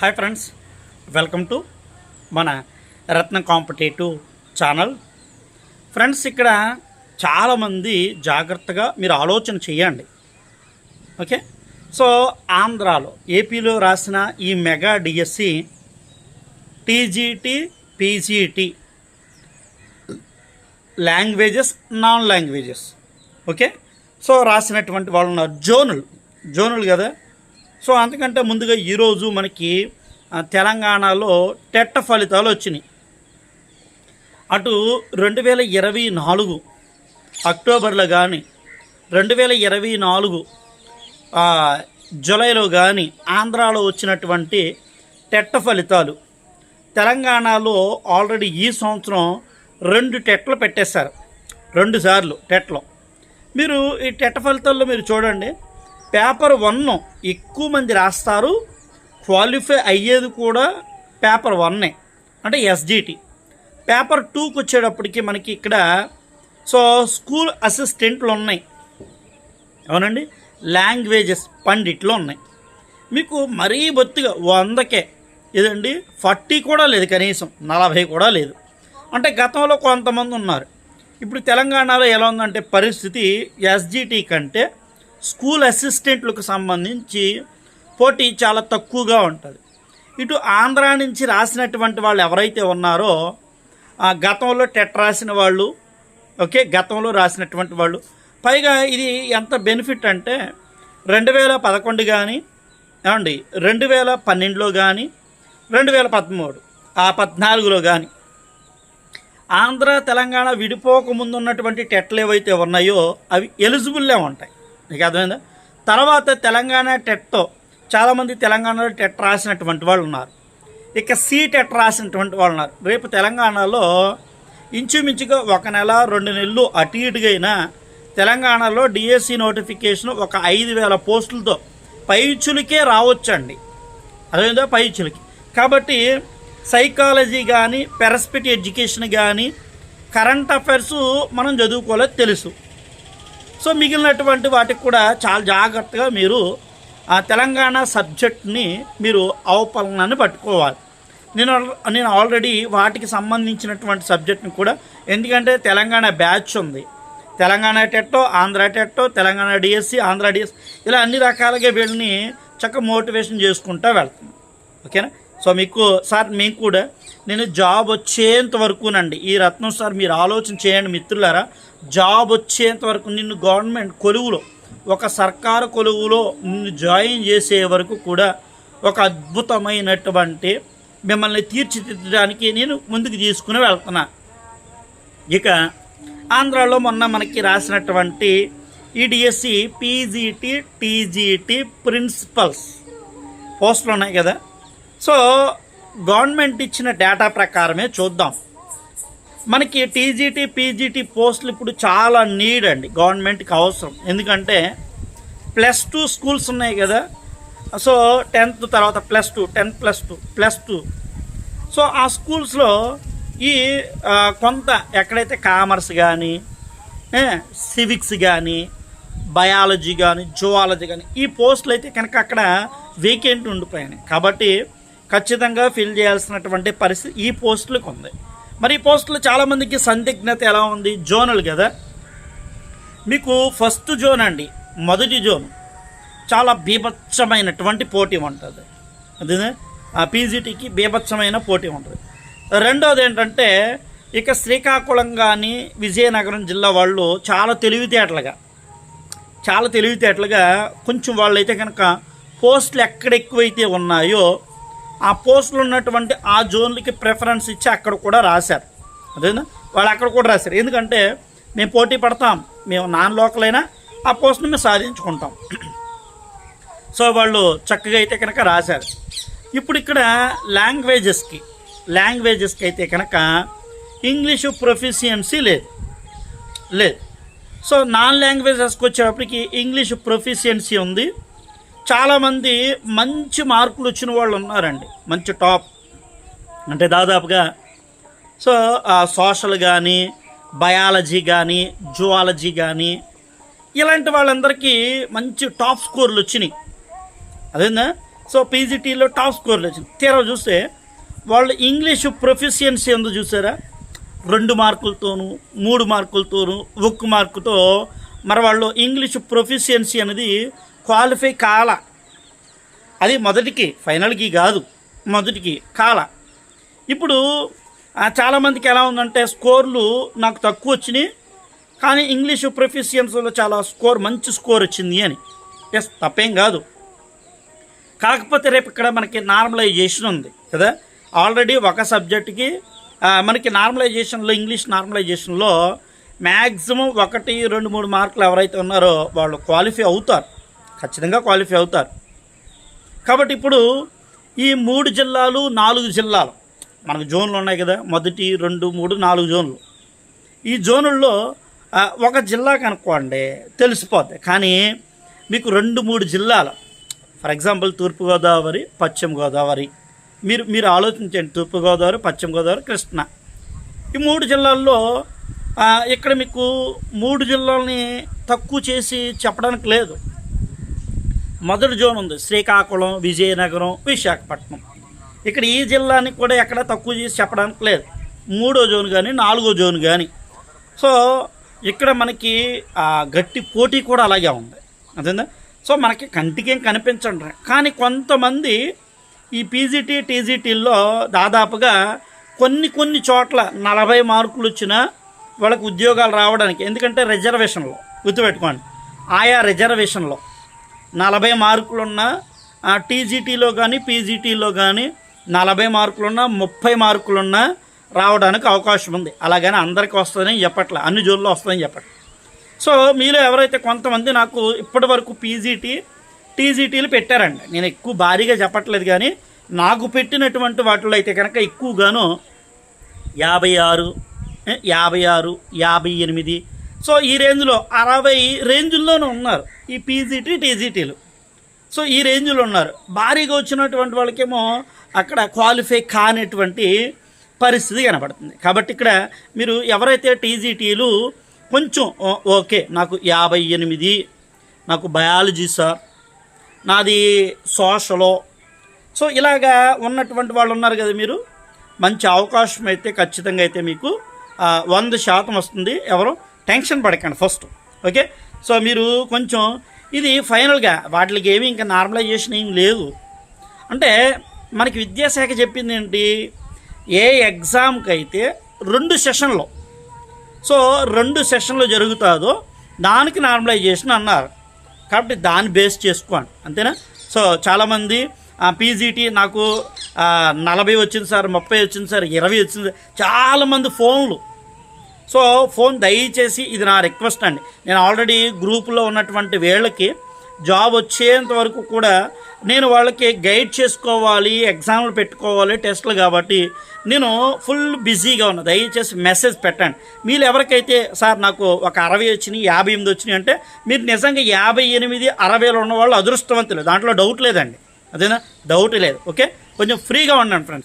Hi friends welcome to మన రత్న competitive channel. Friends ఇక్కడ చాలామంది జాగ్రత్తగా మీరు ఆలోచన చేయండి. ఓకే సో ఆంధ్రాలో ఏపీలో రాసిన ఈ mega DSC TGT PGT languages non languages okay so రాసినటువంటి వాళ్ళు ఉన్నారు జోనులు. జోనులు కదా? సో అంతకంటే ముందుగా ఈరోజు మనకి తెలంగాణలో టెట్ట ఫలితాలు వచ్చినాయి. అటు రెండు వేల ఇరవై నాలుగు అక్టోబర్లో కానీ రెండు వేల ఇరవై నాలుగు జూలైలో కానీ ఆంధ్రాలో వచ్చినటువంటి టెట్ట ఫలితాలు. తెలంగాణలో ఆల్రెడీ ఈ సంవత్సరం రెండు టెట్లు పెట్టేశారు. రెండు సార్లు టెట్లో. మీరు ఈ టెట్ట ఫలితాల్లో మీరు చూడండి. పేపర్ వన్ ఎక్కువ మంది రాస్తారు. క్వాలిఫై అయ్యేది కూడా పేపర్ వన్నే అంటే ఎస్జిటి పేపర్ టూకి వచ్చేటప్పటికి మనకి ఇక్కడ సో స్కూల్ అసిస్టెంట్లు ఉన్నాయి. అవునండి? లాంగ్వేజెస్ పండిట్లు ఉన్నాయి. మీకు మరీ బొత్తిగా వందకే. ఇదండి ఫార్టీ కూడా లేదు కనీసం. నలభై కూడా లేదు. అంటే గతంలో కొంతమంది ఉన్నారు. ఇప్పుడు తెలంగాణలో ఎలా ఉందంటే పరిస్థితి ఎస్జిటి కంటే స్కూల్ అసిస్టెంట్లకు సంబంధించి పోటీ చాలా తక్కువగా ఉంటుంది. ఇటు ఆంధ్ర నుంచి రాసినటువంటి వాళ్ళు ఎవరైతే ఉన్నారో ఆ గతంలో టెట్ రాసిన వాళ్ళు ఓకే గతంలో రాసినటువంటి వాళ్ళు పైగా ఇది ఎంత బెనిఫిట్ అంటే రెండు వేల పదకొండు కానీ ఏమండి రెండు వేల పన్నెండులో కానీ రెండు వేల పదమూడు ఆ పద్నాలుగులో కానీ ఆంధ్ర తెలంగాణ విడిపోక ముందు ఉన్నటువంటి టెట్లు ఏవైతే ఉన్నాయో అవి ఎలిజిబుల్లే ఉంటాయి. మీకు అర్థమైందా? తర్వాత తెలంగాణ టెట్తో చాలామంది తెలంగాణలో టెట్ రాసినటువంటి వాళ్ళు ఉన్నారు. ఇక సీ టెట్ రాసినటువంటి వాళ్ళు ఉన్నారు. రేపు తెలంగాణలో ఇంచుమించుగా ఒక నెల రెండు నెలలు అటు ఇటుగైనా తెలంగాణలో డిఎస్సి నోటిఫికేషన్ ఒక ఐదు వేల పోస్టులతో పైచులకే రావచ్చండి. అదేందో పైచులకి. కాబట్టి సైకాలజీ కానీ పెరస్పెటి ఎడ్యుకేషన్ కానీ కరెంట్ అఫైర్స్ మనం చదువుకోలేదు తెలుసు. సో మిగిలినటువంటి వాటికి కూడా చాలా జాగ్రత్తగా మీరు ఆ తెలంగాణ సబ్జెక్ట్ని మీరు అవపలనాన్ని పట్టుకోవాలి. నేను నేను ఆల్రెడీ వాటికి సంబంధించినటువంటి సబ్జెక్ట్ని కూడా ఎందుకంటే తెలంగాణ బ్యాచ్ ఉంది. తెలంగాణ టెట్టో ఆంధ్ర టెట్టో తెలంగాణ డిఎస్సి ఆంధ్ర డిఎస్సి ఇలా అన్ని రకాలుగా వీళ్ళని చక్కగా మోటివేషన్ చేసుకుంటూ వెళ్తున్నాను ఓకేనా? సో మీకు సార్ మేము కూడా నేను జాబ్ వచ్చేంత వరకునండి ఈ రత్నం సార్ మీరు ఆలోచన చేయండి మిత్రులారా. జాబ్ వచ్చేంత వరకు నిన్ను గవర్నమెంట్ కొలువులో ఒక సర్కారు కొలువులో నిన్ను జాయిన్ చేసే వరకు కూడా ఒక అద్భుతమైనటువంటి మిమ్మల్ని తీర్చిదిద్దడానికి నేను ముందుకు తీసుకుని వెళ్తున్నా. ఇక ఆంధ్రాలో మొన్న మనకి రాసినటువంటి ఈడిఎస్సి పీజీటీ టీజీటీ ప్రిన్సిపల్స్ పోస్టులు ఉన్నాయి కదా. సో గవర్నమెంట్ ఇచ్చిన డేటా ప్రకారమే చూద్దాం. మనకి టీజీటీ పీజీటీ పోస్టులు ఇప్పుడు చాలా నీడ్ అండి గవర్నమెంట్కి అవసరం. ఎందుకంటే ప్లస్ టూ స్కూల్స్ ఉన్నాయి కదా. సో టెన్త్ తర్వాత plus two tenth plus two plus two. So ఆ స్కూల్స్లో ఈ కొంత ఎక్కడైతే కామర్స్ కానీ సివిక్స్ కానీ బయాలజీ కానీ జువాలజీ కానీ ఈ పోస్టులు అయితే కనుక అక్కడ వేకెంట్ ఉండిపోయాయి కాబట్టి ఖచ్చితంగా ఫిల్ చేయాల్సినటువంటి పరిస్థితి ఈ పోస్టులకు ఉంది. మరి ఈ పోస్టులు చాలామందికి సందిగ్ధత ఎలా ఉంది? జోనల్ కదా. మీకు ఫస్ట్ జోన్ అండి మొదటి జోన్. చాలా బీభత్సమైనటువంటి పోటీ ఉంటుంది. అదే ఆ పీజీటీకి బీభత్సమైన పోటీ ఉంటుంది. రెండోది ఏంటంటే ఇక శ్రీకాకుళం కానీ విజయనగరం జిల్లా వాళ్ళు చాలా తెలివితేటలుగా చాలా తెలివితేటలుగా కొంచెం వాళ్ళైతే కనుక పోస్టులు ఎక్కడ ఎక్కువైతే ఉన్నాయో ఆ పోస్టులు ఉన్నటువంటి ఆ జోన్లకి ప్రిఫరెన్స్ ఇచ్చి అక్కడ కూడా రాశారు. అదేనా వాళ్ళు అక్కడ కూడా రాశారు. ఎందుకంటే మేము పోటీ పడతాం. మేము నాన్ లోకల్ అయినా ఆ పోస్ట్ని మేము సాధించుకుంటాం. సో వాళ్ళు చక్కగా అయితే కనుక రాశారు. ఇప్పుడు ఇక్కడ లాంగ్వేజెస్కి లాంగ్వేజెస్కి అయితే కనుక ఇంగ్లీషు ప్రొఫిషియన్సీ లేదు. లేదు. సో నాన్ లాంగ్వేజెస్కి వచ్చేటప్పటికి ఇంగ్లీష్ ప్రొఫిషియన్సీ ఉంది. చాలామంది మంచి మార్కులు వచ్చిన వాళ్ళు ఉన్నారండి. మంచి టాప్. అంటే దాదాపుగా సో సోషల్ కానీ బయాలజీ కానీ జువాలజీ కానీ ఇలాంటి వాళ్ళందరికీ మంచి టాప్ స్కోర్లు వచ్చినాయి. అదేందా? సో పీజీటీలో టాప్ స్కోర్లు వచ్చినాయి. తీరా చూస్తే వాళ్ళు ఇంగ్లీష్ ప్రొఫిషియన్సీ ఎందుకు చూసారా? రెండు మార్కులతోనూ మూడు మార్కులతోనూ ఒక్క మార్కుతో మరి వాళ్ళు ఇంగ్లీష్ ప్రొఫిషియన్సీ అనేది క్వాలిఫై కాల. అది మొదటికి ఫైనల్కి కాదు మొదటికి కాల. ఇప్పుడు చాలామందికి ఎలా ఉందంటే స్కోర్లు నాకు తక్కువ వచ్చినాయి కానీ ఇంగ్లీష్ ప్రొఫిషియన్సీలో చాలా స్కోర్ మంచి స్కోర్ వచ్చింది అని. ఎస్ తప్పేం కాదు. కాకపోతే రేపు ఇక్కడ మనకి నార్మలైజేషన్ ఉంది కదా? ఆల్రెడీ ఒక సబ్జెక్ట్కి మనకి నార్మలైజేషన్లో ఇంగ్లీష్ నార్మలైజేషన్లో మ్యాక్సిమం ఒకటి రెండు మూడు మార్కులు ఎవరైతే ఉన్నారో వాళ్ళు క్వాలిఫై అవుతారు. ఖచ్చితంగా క్వాలిఫై అవుతారు. కాబట్టి ఇప్పుడు ఈ మూడు జిల్లాలు నాలుగు జిల్లాలు. మనకు జోన్లు ఉన్నాయి కదా మొదటి రెండు మూడు నాలుగు జోన్లు. ఈ జోనుల్లో ఒక జిల్లా కనుక్కోండి తెలిసిపోద్ది. కానీ మీకు రెండు మూడు జిల్లాలు. ఫర్ ఎగ్జాంపుల్ తూర్పుగోదావరి పశ్చిమ గోదావరి మీరు మీరు ఆలోచించండి తూర్పుగోదావరి పశ్చిమ గోదావరి కృష్ణ. ఈ మూడు జిల్లాల్లో ఇక్కడ మీకు మూడు జిల్లాలని తక్కువ చేసి చెప్పడానికి లేదు. మొదటి జోన్ ఉంది. శ్రీకాకుళం విజయనగరం విశాఖపట్నం. ఇక్కడ ఈ జిల్లాని కూడా ఎక్కడ తక్కువ చేసి చెప్పడానికి లేదు. మూడో జోన్ కానీ నాలుగో జోన్ కానీ సో ఇక్కడ మనకి ఆ గట్టి పోటీ కూడా అలాగే ఉంది. అదేందా సో మనకి కంటికేం కనిపించండి కానీ కొంతమంది ఈ పీజీటీ టీజీటీల్లో దాదాపుగా కొన్ని కొన్ని చోట్ల నలభై మార్కులు వచ్చినా వాళ్ళకి ఉద్యోగాలు రావడానికి ఎందుకంటే రిజర్వేషన్లో గుర్తుపెట్టుకోండి. ఆయా రిజర్వేషన్లో నలభై మార్కులున్న ఆ, టీజీటీలో కానీ పీజీటీలో కానీ నలభై మార్కులున్న ముప్పై మార్కులున్న రావడానికి అవకాశం ఉంది. అలాగని అందరికీ వస్తుందని చెప్పట్లే. అన్ని జోన్లో వస్తుందని చెప్పట్లే. సో మీలో ఎవరైతే కొంతమంది నాకు ఇప్పటి వరకు పీజీటీ టీజీటీలు పెట్టారండి. నేను ఎక్కువ భారీగా చెప్పట్లేదు కానీ నాకు పెట్టినటువంటి వాటిలో అయితే కనుక ఎక్కువగాను యాభై ఆరు యాభై ఆరు యాభై ఎనిమిది సో ఈ రేంజ్లో అరవై రేంజుల్లోనే ఉన్నారు. ఈ పీజీటీ టీజీటీలు సో ఈ రేంజ్లో ఉన్నారు. భారీగా వచ్చినటువంటి వాళ్ళకేమో అక్కడ క్వాలిఫై కానిటువంటి పరిస్థితి కనబడుతుంది. కాబట్టి ఇక్కడ మీరు ఎవరైతే టీజీటీలు కొంచెం ఓ- ఓకే నాకు యాభై ఎనిమిది నాకు బయాలజీ సార్ నాది సోషలో. సో ఇలాగా ఉన్నటువంటి వాళ్ళు ఉన్నారు కదా మీరు మంచి అవకాశం అయితే ఖచ్చితంగా అయితే మీకు వంద శాతం వస్తుంది. ఎవరు? టెన్షన్ పడకండి ఫస్ట్ ఓకే? సో మీరు కొంచెం ఇది ఫైనల్గా వాటికి ఏమి ఇంకా నార్మలైజేషన్ ఏం లేదు. అంటే మనకి విద్యాశాఖ చెప్పింది ఏంటి? ఏ ఎగ్జామ్కి అయితే రెండు సెషన్లో సో రెండు సెషన్లు జరుగుతుందో దానికి నార్మలైజేషన్ అన్నారు. కాబట్టి దాన్ని బేస్ చేసుకోండి అంతేనా? సో చాలామంది పీజీటీ నాకు నలభై వచ్చింది సార్ ముప్పై వచ్చింది సార్ ఇరవై వచ్చింది చాలామంది ఫోన్లు సో ఫోన్ దయచేసి ఇది నా రిక్వెస్ట్ అండి. నేను ఆల్రెడీ గ్రూపులో ఉన్నటువంటి వేళ్ళకి జాబ్ వచ్చేంత వరకు కూడా నేను వాళ్ళకి గైడ్ చేసుకోవాలి ఎగ్జామ్లు పెట్టుకోవాలి టెస్ట్లు కాబట్టి నేను ఫుల్ బిజీగా ఉన్నా. దయచేసి మెసేజ్ పెట్టండి. మీరు ఎవరికైతే సార్ నాకు ఒక అరవై వచ్చినాయి యాభై ఎనిమిది వచ్చినాయి అంటే మీరు నిజంగా యాభై ఎనిమిది అరవైలో ఉన్న వాళ్ళు అదృష్టవంతులు. దాంట్లో డౌట్ లేదండి. అదేనా? డౌట్ లేదు. ఓకే? కొంచెం ఫ్రీగా ఉండండి ఫ్రెండ్స్